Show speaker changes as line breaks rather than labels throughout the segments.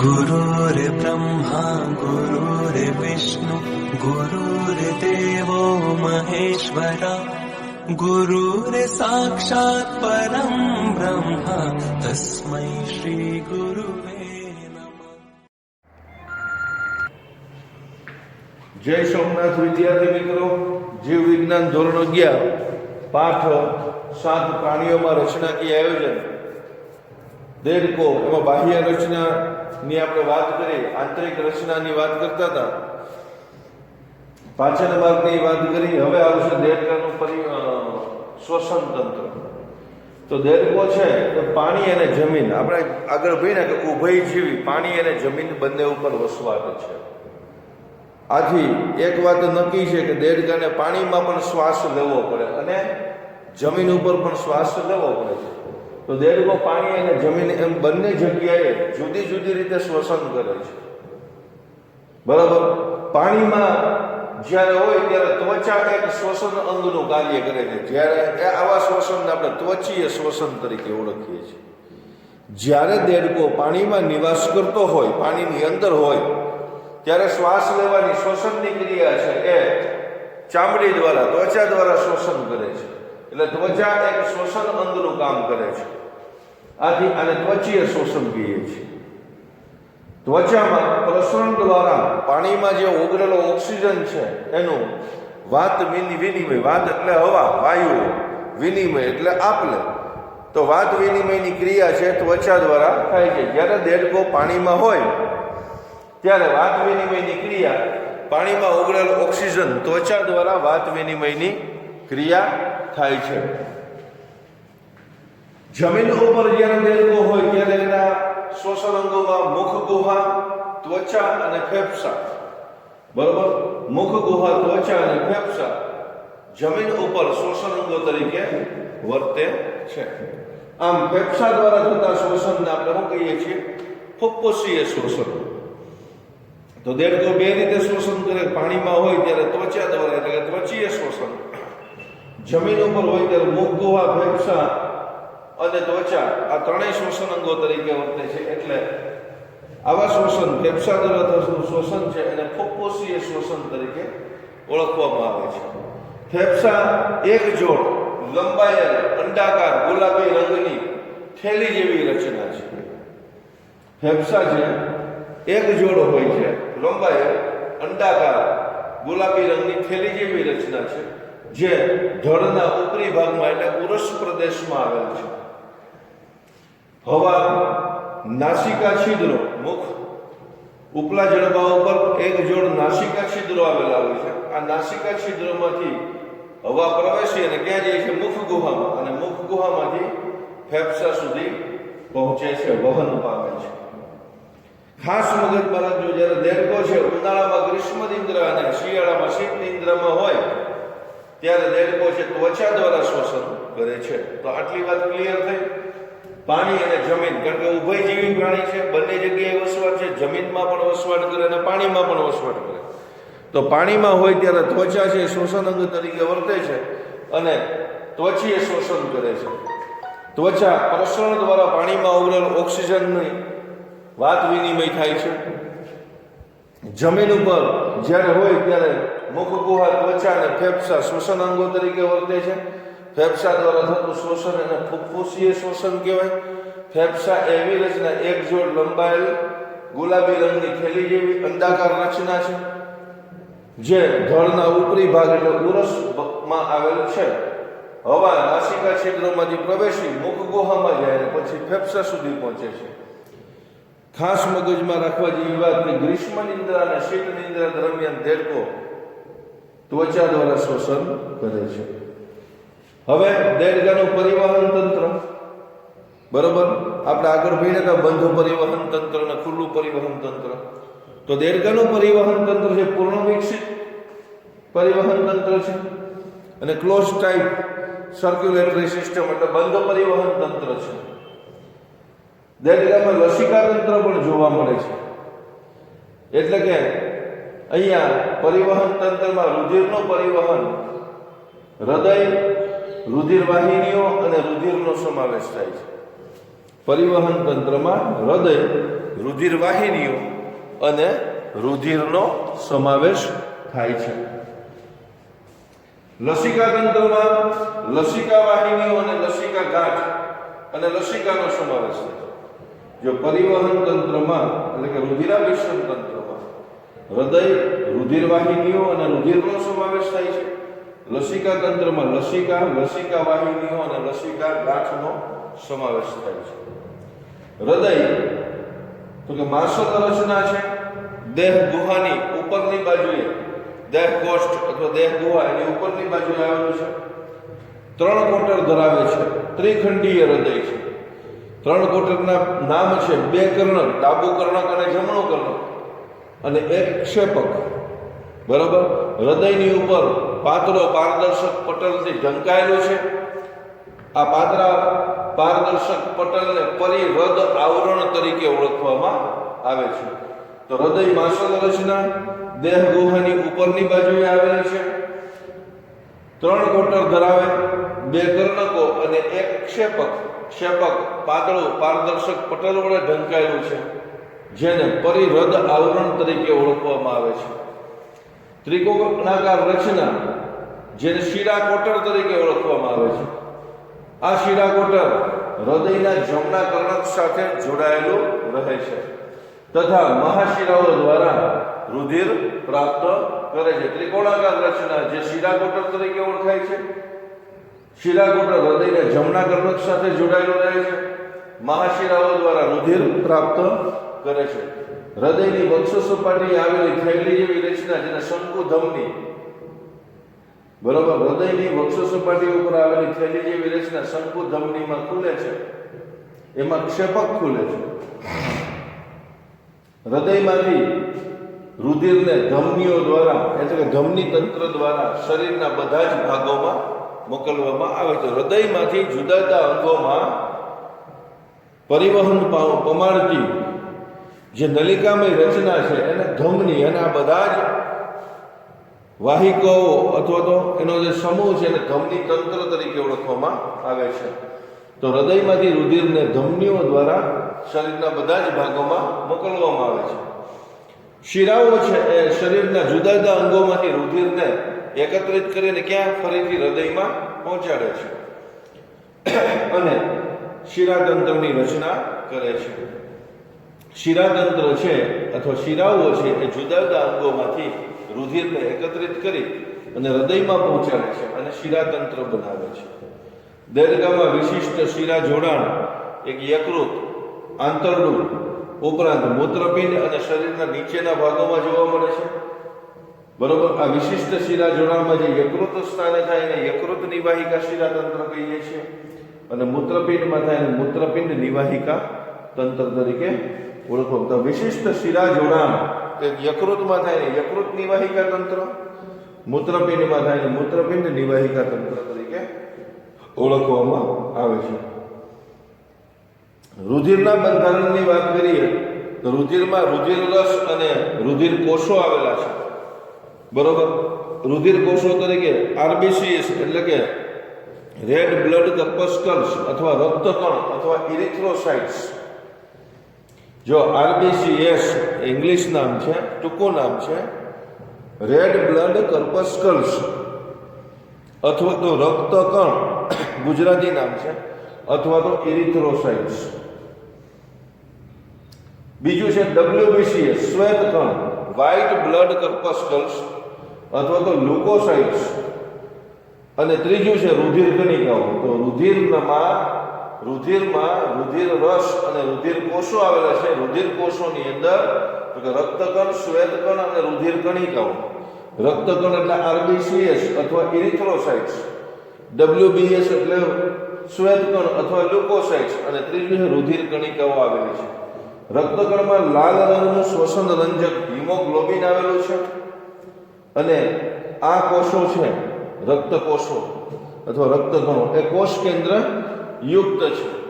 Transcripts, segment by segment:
गुरुर्ब्रह्मा गुरुर्विष्णु गुरुर्देवो महेश्वरा गुरुर्साक्षात् परं ब्रह्म तस्मै श्रीगुरुवे नमः
જય સોમનાથ વિદ્યાર્થી મિત્રો જીવ વિજ્ઞાન ધોરણ અગિયાર પાઠ સાત પ્રાણીઓમાં રચનાકીય આયોજન દેડકો, એમાં બાહ્ય રચનાની આપણે વાત કરી, આંતરિક રચનાની વાત કરતા હતા. પાછળ માર્ગની વાત કરી, હવે આવશે દેડકાનું પરિ શ્વસન તંત્ર. તો દેડકો છે એ પાણી અને જમીન, આપણે આગળ ભણ્યા કે ઉભય જીવી, પાણી અને જમીન બંને ઉપર વસવાટ છે. આથી એક વાત નક્કી છે કે દેડકાને પાણીમાં પણ શ્વાસ લેવો પડે અને જમીન ઉપર પણ શ્વાસ લેવો પડે છે. તો દેડકો પાણી અને જમીન એમ બંને જગ્યાએ જુદી જુદી રીતે શ્વસન કરે છે. બરાબર? પાણીમાં જ્યારે હોય ત્યારે ત્વચા એક શ્વસન અંગનું કાર્ય કરે છે. જ્યારે આવા શ્વસનને આપણે ત્વચીય શ્વસન તરીકે ઓળખીએ છીએ. જ્યારે દેડકો પાણીમાં નિવાસ કરતો હોય, પાણીની અંદર હોય, ત્યારે શ્વાસ લેવાની શ્વસનની ક્રિયા છે એ ચામડી દ્વારા, ત્વચા દ્વારા શ્વસન કરે છે. એટલે ત્વચા એક શ્વસન અંગનું કામ કરે છે. આથી આને ત્વચીય શોષણ કહીએ છીએ. ત્વચામાં પ્રસરણ દ્વારા પાણીમાં જે ઓગળેલો ઓક્સિજન છે, એનું વાત વિની, વિનિમય, વાત એટલે હવા, વાયુ. વિનિમય એટલે આપલે. તો વાત વિનિમયની ક્રિયા છે, ત્વચા દ્વારા થાય છે. જ્યારે દેડકો પાણીમાં હોય, ત્યારે વાત વિનિમયની ક્રિયા પાણીમાં ઓગળેલ ઓક્સિજન, ત્વચા દ્વારા વાત વિનિમયની ક્રિયા થાય છે. જમીન ઉપર જ્યારે દેહકો હોય ત્યારે એના શ્વસન અંગોમાં મુખ ગુહા, ત્વચા અને ફેફસા. બરોબર? મુખ ગુહા, ત્વચા અને ફેફસા જમીન ઉપર શ્વસન અંગો તરીકે વર્તે છે. આમ ફેફસા દ્વારા થતા શ્વસનને આપણે શું કહીએ છીએ ફુફ્ફુસીય શ્વસન. તો દેડકો બે રીતે શ્વસન કરે. પાણીમાં હોય ત્યારે ત્વચા દ્વારા, એટલે ત્વચીય શ્વસન. જમીન ઉપર હોય ત્યારે મુખ ગુહા ફેફસા અને ત્વચા આ ત્રણેય શ્વસન અંગો તરીકે વર્તે છે. એટલે આવા શ્વસન ફેફસા દ્વારા થતું શ્વસન છે એને ફુફ્ફુસીય શ્વસન તરીકે ઓળખવામાં આવે છે. ફેફસા એક જોડ લંબાયેલ અંડાકાર ગુલાબી રંગની થેલી જેવી રચના છે. ફેફસા છે એક જોડ હોય છે લંબાયેલ અંડાકાર ગુલાબી રંગની થેલી જેવી રચના છે. જે ધળના ઉપરી ભાગમાં એટલે ઉરસ પ્રદેશમાં આવેલ છે. હવા, નાસિકા છિદ્રો, મુખ, ઉપલા જડબા ઉપર એક જોડ નાસિકા છિદ્રો આવેલા હોય છે. આ નાસિકા છિદ્રોમાંથી હવા પ્રવેશી અને ક્યાં જાય છે? મુખ ગુહામાં. અને મુખ ગુહામાંથી ફેફસા સુધી પહોંચે છે, વહન પામે છે. ખાસ મગજ બાળક જો જ્યારે દેડકો છે, ઉનાળામાં ગ્રીષ્મ નિંદ્ર અને શિયાળામાં શીત નિંદ્રમાં હોય ત્યારે દેડકો છે ત્વચા દ્વારા શ્વસન કરે છે. તો આટલી વાત ક્લિયર થઈ? પાણી અને જમીન, કારણ કે ઉભયજીવી પ્રાણી છે, બંને જગ્યાએ વસવાટ છે, જમીનમાં પણ વસવાટ કરે અને પાણીમાં પણ વસવાટ કરે. તો પાણીમાં હોય ત્યારે ત્વચા છે શ્વસન અંગ તરીકે વર્તે છે અને ત્વચીય શોષણ કરે છે. ત્વચા પ્રસરણ દ્વારા પાણીમાં ઓગળેલ ઓક્સિજનની વાત વિનિમય થાય છે. જમીન ઉપર જ્યારે હોય ત્યારે મુખ ગુહા ત્વચા અને ફેફસા શ્વસન અંગો તરીકે વર્તે છે. ફેફસા દ્વારા થતું શોષણ એને ફૂફૂસીય શોષણ કહેવાય. ફેફસા એવી રચના, એક જોડ લંબાયેલ, ગુલાબી રંગની થેલી જેવી, અંડાકાર રચના છે, જે ધળના ઉપરી ભાગ એટલે ઉરસમાં આવેલું છે. હવા નાસિકા છિદ્રોમાંથી પ્રવેશી મુખ ગુહામાં જાય અને પછી ફેફસા સુધી પહોંચે છે. ખાસ મગજમાં રાખવા જેવી વાત કે ગ્રીષ્મ નિંદ્રા અને શીત નિંદ્રા દરમિયાન દેડકો ત્વચા દ્વારા શોષણ કરે છે. હવે દેડકાનું પરિવહન તંત્ર. બરોબર? આપણે આગળ હતા બંધ પરિવહન તંત્ર અને ખુલ્લું પરિવહન તંત્ર. તો દેડકાનું પરિવહન તંત્ર છે પૂર્ણ વિકસિત પરિવહન તંત્ર છે. અને ક્લોઝ ટાઈપ સર્ક્યુલેટરી સિસ્ટમ એટલે બંધ પરિવહન તંત્ર છે. દેડકામાં લસિકા તંત્ર પણ જોવા મળે છે. એટલે કે અહીંયા પરિવહન તંત્રમાં રુધિરનું પરિવહન, હૃદય રુધિર વાહિનીઓ અને રુધિરનો સમાવેશ થાય છે. પરિવહન તંત્રમાં હૃદય રુધિર વાહિનીઓ અને રુધિરનો સમાવેશ થાય છે. લસિકા તંત્રમાં લસિકા વાહિનીઓ અને લસિકા ગાંઠ અને લસિકાનો સમાવેશ થાય છે. જો પરિવહન તંત્રમાં, એટલે કે રુધિરાભિસરણ તંત્રમાં, હૃદય રુધિર વાહિનીઓ અને રુધિરનો સમાવેશ થાય છે. લસિકા તંત્રમાં લસિકા લસિકા વાહિનીઓ અને લસિકા ગાંઠનો સમાવેશ થાય છે. હૃદય, તો કે માસલ રચના છે. દેહ ગુહાની ઉપરની બાજુએ, દેહ કોષ્ઠ અથવા દેહ ગુહા એની ઉપરની બાજુએ આવેલું છે. ત્રણ કોટર ધરાવે છે. ત્રિખંડીય હૃદય છે. ત્રણ કોટકના નામ છે, બે કર્ણક, ડાબુ કર્ણક અને જમણું કર્ણક. અને એક ક્ષેપક. બરાબર? હૃદયની ઉપર પાતળો પારદર્શક પટલથી ઢંકાયેલું છે. આ પાતળા પારદર્શક પટલને પરિહૃદ આવરણ તરીકે ઓળખવામાં આવે છે. તો હૃદય માસલ રચના દેહ ગુહાની ઉપરની બાજુએ આવેલી છે. ત્રણ કોટર ધરાવે બે કર્ણકો અને એક ક્ષેપક. ક્ષેપક પાતળું પારદર્શક પટલ વડે ઢંકાયેલું છે, જેને પરિહૃદ આવરણ તરીકે ઓળખવામાં આવે છે. ત્રિકોણાકાર રચના, જેને શીરા કોટર તરીકે ઓળખવામાં આવે છે. આ શીરા કોટર હૃદયના જમણા કર્ણક સાથે જોડાયેલું રહે છે તથા મહાશિરાઓ દ્વારા રુધિર પ્રાપ્ત કરે છે. ત્રિકોણાકાર રચના, જે શીરા કોટર તરીકે ઓળખાય છે. શીરા હૃદયને જમણા કર્ણક સાથે જોડાયેલો રહે છે. મહાશિરાઓ દ્વારા રુધિર પ્રાપ્ત કરે છે. હૃદયની વક્ષ સપાટી આવેલી થેલી જેવી રચના જેને શંકુ ધમની. બરોબર, હૃદયની વક્ષ સપાટી ઉપર આવેલી થેલી જેવી રચના શંકુ ધમનીમાં ખુલે છે. એમાં ક્ષેપક ખુલે છે. હૃદયમાંથી રુધિરને ધમનીઓ દ્વારા, એટલે કે ધમની તંત્ર દ્વારા શરીરના બધા જ ભાગોમાં મોકલવામાં આવે છે. હૃદયમાંથી જુદા જુદા અંગોમાં પરિવહન પામ- પમાડતી જે નલિકામય રચના છે, એને ધમની અને આ બધા જ વાહિકો અથવા તો એનો જે સમૂહ છે, એને ધમની તંત્ર તરીકે ઓળખવામાં આવે છે. તો હૃદયમાંથી રુધિરને ધમનીઓ દ્વારા શરીરના બધા જ ભાગોમાં મોકલવામાં આવે છે. શિરાઓ છે, એ શરીરના જુદા જુદા અંગોમાંથી રુધિરને એકત્રિત કરીને ક્યાં? ફરીથી હૃદયમાં પહોંચાડે છે. અને શિરાતંત્રની રચના કરે છે. શિરાતંત્ર છે અથવા શિરાઓ છે એ જુદા જુદા અંગોમાંથી રુધિરને એકત્રિત કરી અને હૃદયમાં પહોંચાડે છે અને શિરાતંત્ર બનાવે છે. દેરગામાં વિશિષ્ટ શિરા જોડાણ, એક યકૃત, આંતરડું, ઉપરાંત મૂત્રપિંડ અને શરીરના નીચેના ભાગોમાં જોવા મળે છે. બરોબર? આ વિશિષ્ટ શિરા જોડાણમાં જે યકૃત સ્થાને થાય એને યકૃત નિવાહિકા શિરાતંત્ર કહીએ છીએ. અને મૂત્રપિંડમાં થાય એને મૂત્રપિંડ નિવાહિકા તંત્ર તરીકે ઓળખો વિશિષ્ટ શિરા જોડાણ, તે યકૃતમાં થાય ને યકૃત નિવાહિકા તંત્ર, મૂત્રપિંડમાં થાય ને મૂત્રપિંડ નિવાહિકા તંત્ર તરીકે ઓળખવામાં આવે છે. રુધિરના બંધારણની વાત કરીએ, તો રુધિરમાં રુધિર રસ અને રુધિર કોષો આવેલા છે. બરોબર? રુધિર કોષો તરીકે આરબીસીએસ એટલે કે રેડ બ્લડ કર્પસ્કલ્સ અથવા રક્તકણ અથવા ઇરિથ્રોસાઇટ્સ. જો આરબીસીએસ ઇંગ્લિશ નામ છે, ટૂંકું નામ છે, રેડ બ્લડ કર્પસ્કલ્સ અથવા તો રક્તકણ, ગુજરાતી નામ છે, અથવા તો ઇરિથ્રોસાઇટ્સ. બીજું છે ડબ્લ્યુબીસીએસ શ્વેત કણ વ્હાઇટ બ્લડ કર્પસ્કલ્સ અથવા તો લ્યુકોસાઇટ્સ. અને ત્રીજું છે રુધિર કણિકાઓ. તો રુધિરમાં રુધિરમાં રુધિર રસ અને રુધિર કોષો આવેલા છે. રુધિર કોષોની અંદર, તો કે રક્તકણ, શ્વેતકણ અને રુધિર કણિકાઓ. રક્તકણ એટલે આરબીસીએસ અથવા ઇરિથ્રોસાઇટ્સ. ડબ્લ્યુબીએસ એટલે શ્વેતકણ અથવા લ્યુકોસાઇટ્સ. અને ત્રીજું છે રુધિર કણિકાઓ આવેલી છે. રક્તકણમાં લાલ રંગનું શ્વસન રંજક હિમોગ્લોબિન આવેલું છે. અને આ કોષો છે રક્ત કોષો અથવા રક્તગણો, એ કોષ કેન્દ્ર યુક્ત છે.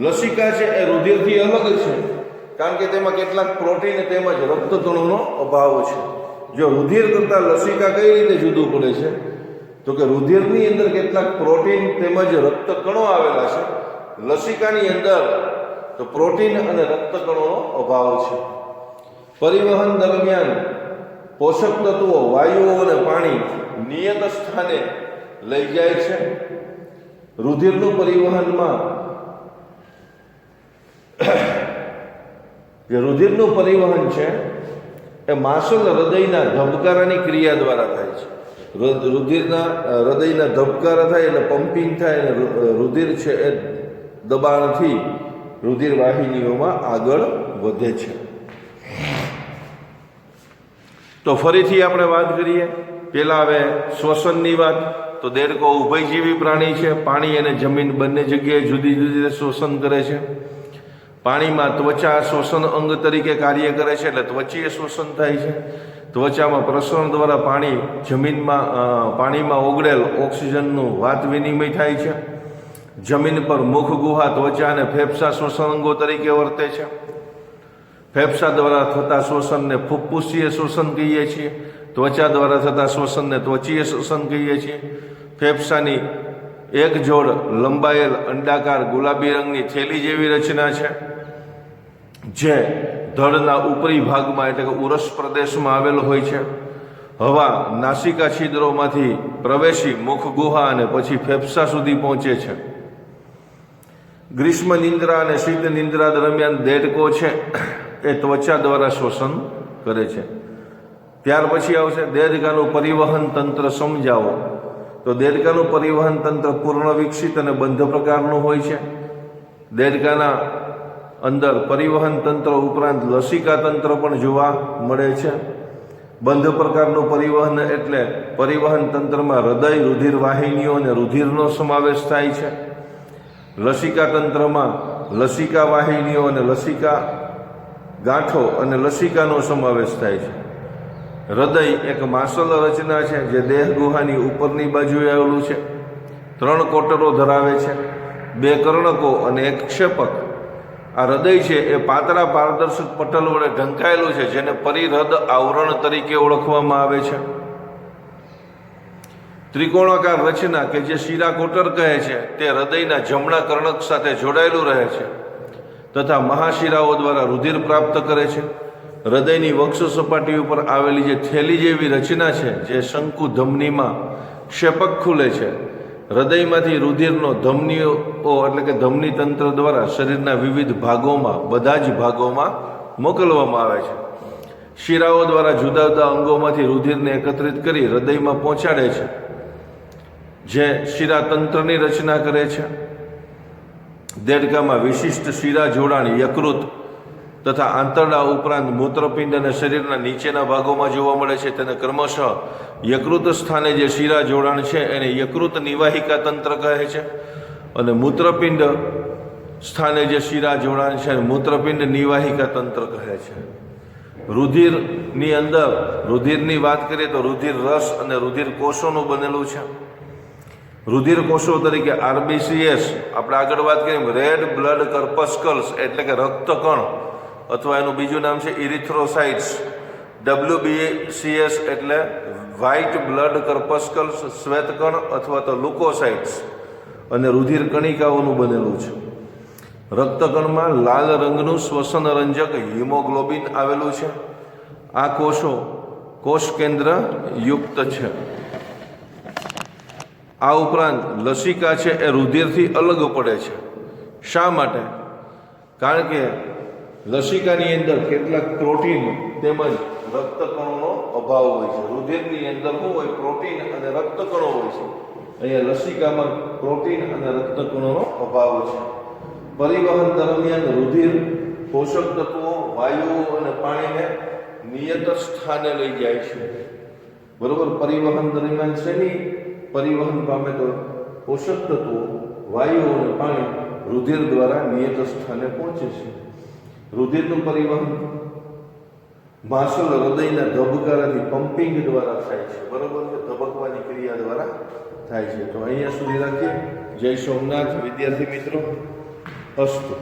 લસિકા છે, એ રુધિરથી અલગ છે, કારણ કે તેમાં કેટલાક પ્રોટીન તેમજ રક્તગણોનો અભાવ છે. જો રુધિર કરતાં લસિકા કઈ રીતે જુદું પડે છે? તો કે રુધિરની અંદર કેટલાક પ્રોટીન તેમજ રક્તકણો આવેલા છે. લસિકાની અંદર તો પ્રોટીન અને રક્તકણોનો અભાવ છે. પરિવહન દરમિયાન પોષક તત્વો, વાયુઓ અને પાણી નિયત સ્થાને લઈ જાય છે. રુધિરનું પરિવહનમાં જે રુધિરનું પરિવહન છે, એ માસલ હૃદયના ધબકારાની ક્રિયા દ્વારા થાય છે. રુધિરના હૃદયના ધબકારા થાય એટલે પમ્પિંગ થાય અને રુધિર છે એ દબાણથી રુધિર વાહિનીઓમાં આગળ વધે છે. તો ફરીથી આપણે વાત કરીએ. પહેલાં હવે શ્વસનની વાત. તો દેડકો ઉભયજીવી પ્રાણી છે. પાણી અને જમીન બંને જગ્યાએ જુદી જુદી રીતે શોષણ કરે છે. પાણીમાં ત્વચા શોષણ અંગ તરીકે કાર્ય કરે છે. એટલે ત્વચીય શોષણ થાય છે. ત્વચામાં પ્રસરણ દ્વારા પાણી જમીનમાં પાણીમાં ઓગળેલ ઓક્સિજનનું વાત વિનિમય થાય છે. જમીન પર મુખ ગુહા ત્વચા અને ફેફસા શોષણ અંગો તરીકે વર્તે છે. ફેફસા દ્વારા થતા શોષણને ફૂફૂસીય શોષણ કહીએ છીએ, ત્વચા દ્વારા થતા શ્વસનને ત્વચીય શોષણ કહીએ છીએ. ફેફસાની એક જોડ લંબાયેલ અંડાકાર ગુલાબી રંગની થેલી જેવી રચના છે, જે ધડના ઉપરી ભાગમાં એટલે કે ઉરસ પ્રદેશમાં આવેલ હોય છે. હવા નાસિકા છિદ્રોમાંથી પ્રવેશી મુખ ગુહા અને પછી ફેફસા સુધી પહોંચે છે. ગ્રીષ્મ નિંદ્રા અને શીત નિંદ્રા દરમિયાન દેડકો છે. એ ત્વચા દ્વારા શોષણ કરે છે. ત્યાર પછી આવશે દેડકાનું પરિવહન તંત્ર સમજાવો. તો દેડકાનું પરિવહન તંત્ર પૂર્ણ વિકસિત અને બંધ પ્રકારનું હોય છે. દેડકાના અંદર પરિવહન તંત્ર ઉપરાંત લસિકા તંત્ર પણ જોવા મળે છે. બંધ પ્રકારનું પરિવહન એટલે પરિવહન તંત્રમાં હૃદય, રુધિર વાહિનીઓ અને રુધિરનો સમાવેશ થાય છે. લસિકા તંત્રમાં લસિકા વાહિનીઓ અને લસિકા ગાંઠો અને લસિકાનો સમાવેશ થાય છે. હૃદય એક માસલ રચના છે, જે દેહ ગુહાની ઉપરની બાજુએ આવેલું છે. ત્રણ કોટરો ધરાવે છે, બે કર્ણકો અને એક ક્ષેપક. આ હૃદય છે, એ પાતળા પારદર્શક પટલ વડે ઢંકાયેલું છે, જેને પરિહૃદ આવરણ તરીકે ઓળખવામાં આવે છે. ત્રિકોણાકાર રચના કે જે શિરા કોટર કહે છે, તે હૃદયના જમણા કર્ણક સાથે જોડાયેલું રહે છે. તથા મહાશિરાઓ દ્વારા રુધિર પ્રાપ્ત કરે છે. હૃદયની વક્ષ સપાટી ઉપર આવેલી જે થેલી જેવી રચના છે, જે શંકુ ધમનીમાં ક્ષેપક ખુલે છે, હૃદયમાંથી રુધિરનો ધમનીઓ એટલે કે ધમની તંત્ર દ્વારા શરીરના વિવિધ ભાગોમાં, બધા જ ભાગોમાં મોકલવામાં આવે છે. શિરાઓ દ્વારા જુદા જુદા અંગોમાંથી રુધિરને એકત્રિત કરી હૃદયમાં પહોંચાડે છે. જે શિરાતંત્રની રચના કરે છે. દેડકામાં વિશિષ્ટ શિરા જોડાણ યકૃત તથા આંતરડા ઉપરાંત મૂત્રપિંડ અને શરીરના નીચેના ભાગોમાં જોવા મળે છે. તેને ક્રમશઃ યકૃત સ્થાને જે શિરા જોડાણ છે એને યકૃત નિવાહિકા તંત્ર કહે છે અને મૂત્રપિંડ સ્થાને જે શિરા જોડાણ છે મૂત્રપિંડ નિવાહિકા તંત્ર કહે છે. રુધિરની અંદર, રુધિરની વાત કરીએ તો રુધિર રસ અને રુધિર કોષોનું બનેલું છે. રુધિર કોષો તરીકે આરબીસીએસ, આપણે આગળ વાત કરીએ રેડ બ્લડ કર્પસ્કલ્સ એટલે કે રક્તકણ, અથવા એનું બીજું નામ છે ઇરિથ્રોસાઇટ્સ. ડબ્લ્યુબીસીએસ એટલે વ્હાઇટ બ્લડ કર્પસ્કલ્સ, શ્વેતકણ અથવા તો લુકોસાઇટ્સ. અને રુધિર કણિકાઓનું બનેલું છે. રક્તકણમાં લાલ રંગનું શ્વસન રંજક હિમોગ્લોબિન આવેલું છે. આ કોષો કોષ કેન્દ્ર યુક્ત છે. આ ઉપરાંત લસિકા છે એ રુધિરથી અલગ પડે છે. શા માટે? કારણ કે લસિકાની અંદર કેટલાક પ્રોટીન તેમજ રક્તકણોનો અભાવ હોય છે. રુધિરની અંદર શું હોય? પ્રોટીન અને રક્તકણો હોય છે. અહીંયા લસિકામાં પ્રોટીન અને રક્તકણોનો અભાવ છે. પરિવહન દરમિયાન રુધિર, પોષક તત્વો, વાયુઓ અને પાણીને નિયત સ્થાને લઈ જાય છે. બરોબર? પરિવહન દરમિયાન શેની પરિવહન પામે તો પોષક તત્વો વાયુઓ અને પાણી રુધિર દ્વારા નિયત સ્થાને પહોંચે છે. રુધિરનું પરિવહન માસલ હૃદયના ધબકારાથી પમ્પિંગ દ્વારા થાય છે. બરોબર છે? ધબકવાની ક્રિયા દ્વારા થાય છે. તો અહીંયા સુધી રાખીએ. જય સોમનાથ. વિદ્યાર્થી મિત્રો, અસ્તુ.